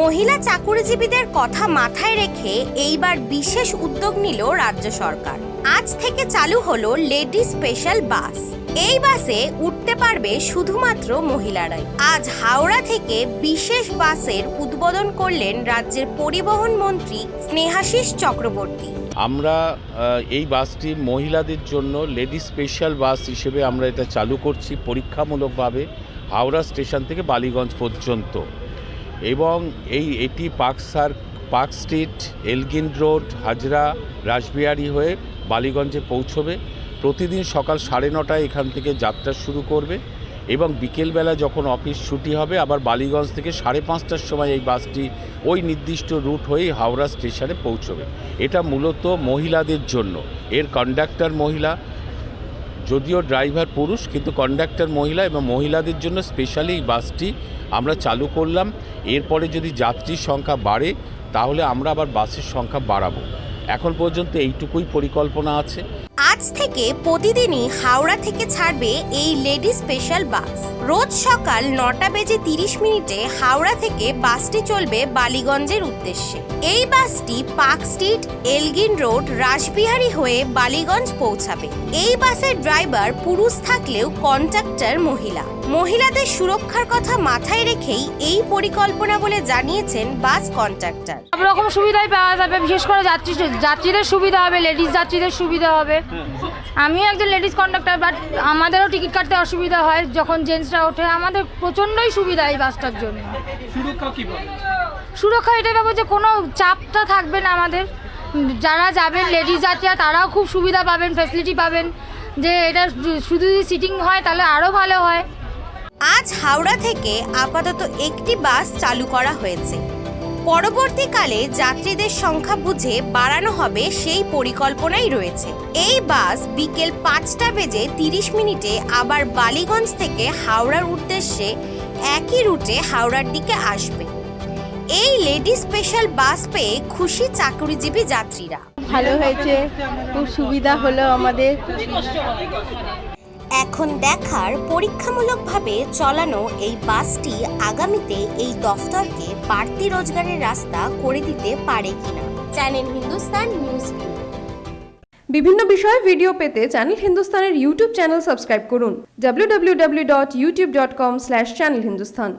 মহিলা চাকুরিজীবীদের কথা মাথায় রেখে এইবার বিশেষ উদ্যোগ নিল রাজ্য সরকার। আজ থেকে চালু হলো লেডি স্পেশাল বাস। এই বাসে উঠতে পারবে শুধুমাত্র মহিলারাই। আজ হাওড়া থেকে বিশেষ বাসের উদ্বোধন করলেন রাজ্যের পরিবহন মন্ত্রী স্নেহাশিস চক্রবর্তী। আমরা এই বাসটি মহিলাদের জন্য লেডি স্পেশাল বাস হিসেবে আমরা এটা চালু করছি পরীক্ষামূলকভাবে হাওড়া স্টেশন থেকে বালিগঞ্জ পর্যন্ত। এবং এই এটি পার্কসার park street Elgin road Hazra, Rashbehari হয়ে বালিগঞ্জে পৌঁছবে। প্রতিদিন সকাল সাড়ে নটায় এখান থেকে যাত্রা শুরু করবে এবং বিকেলবেলা যখন অফিস ছুটি হবে, আবার বালিগঞ্জ থেকে সাড়ে পাঁচটার সময় এই বাসটি ওই নির্দিষ্ট রুট হয়েই হাওড়া স্টেশনে পৌঁছবে। এটা মূলত মহিলাদের জন্য। এর কন্ডাক্টর মহিলা যদিও ড্রাইভার পুরুষ, কিন্তু কন্ডাক্টর মহিলা এবং মহিলাদের জন্য স্পেশালি এই বাসটি আমরা চালু করলাম। এরপরে যদি যাত্রীর সংখ্যা বাড়ে, তাহলে আমরা আবার বাসের সংখ্যা বাড়াবো। এখন পর্যন্ত এইটুকুই পরিকল্পনা আছে। আজ থেকে প্রতিদিনই হাওড়া থেকে ছাড়বে এই লেডি স্পেশাল বাস। রোজ সকাল নটা বেজে তিরিশ মিনিটে হাওড়া থেকে বাসটি চলবে বালিগঞ্জের উদ্দেশ্যে। এই বাসটি park street, Elgin road, Rashbehari হয়ে বালিগঞ্জ পৌঁছাবে। এই বাসের ড্রাইভার পুরুষ থাকলেও কন্ট্রাক্টর মহিলা। মহিলাদের সুরক্ষার কথা মাথায় রেখেই এই পরিকল্পনা বলে জানিয়েছেন বাস কন্ট্রাক্টর সব রকম সুবিধাই পাওয়া যাবে, বিশেষ করে যাত্রী যাত্রীদের সুবিধা হবে, লেডিস যাত্রীদের সুবিধা হবে। আমিও একজন লেডিস কন্ডাক্টর বাট আমাদেরও টিকিট কাটতে অসুবিধা হয় যখন জেন্টসরা ওঠে। আমাদের প্রচণ্ডই সুবিধা এই বাসটার জন্য। সুরক্ষা কি বলে? এটাই পাবো যে কোনো চাপটা থাকবে না আমাদের। যারা যাবেন লেডিস যাত্রীরা তারাও খুব সুবিধা পাবেন ফ্যাসিলিটি পাবেন। যে এটা শুধু যদি সিটিং হয় তাহলে আরও ভালো হয়। আজ হাওড়া থেকে আপাতত একটি বাস চালু করা হয়েছে। পরবর্তীকালে যাত্রীদের সংখ্যা বুঝে বাড়ানো হবে সেই পরিকল্পনাই রয়েছে। এই বাস বিকেল পাঁচটা বেজে তিরিশ মিনিটে আবার বালিগঞ্জ থেকে হাওড়ার উদ্দেশ্যে একই রুটে হাওড়ার দিকে আসবে। এই লেডি স্পেশাল বাস পেয়ে খুশি চাকরিজীবী যাত্রীরা। ভালো হয়েছে, খুব সুবিধা হলো আমাদের। এখন দেখার পরীক্ষামূলকভাবে চলানো এই বাসটি আগামীতে এই দফতরকে বাড়তি রোজগারের রাস্তা করে দিতে পারে কিনা। চ্যানেল হিন্দুস্তান নিউজ বিভিন্ন বিষয়ে ভিডিও পেতে চ্যানেল হিন্দুস্তানের ইউটিউব চ্যানেল সাবস্ক্রাইব করুন। www.youtube.com/channelhindustan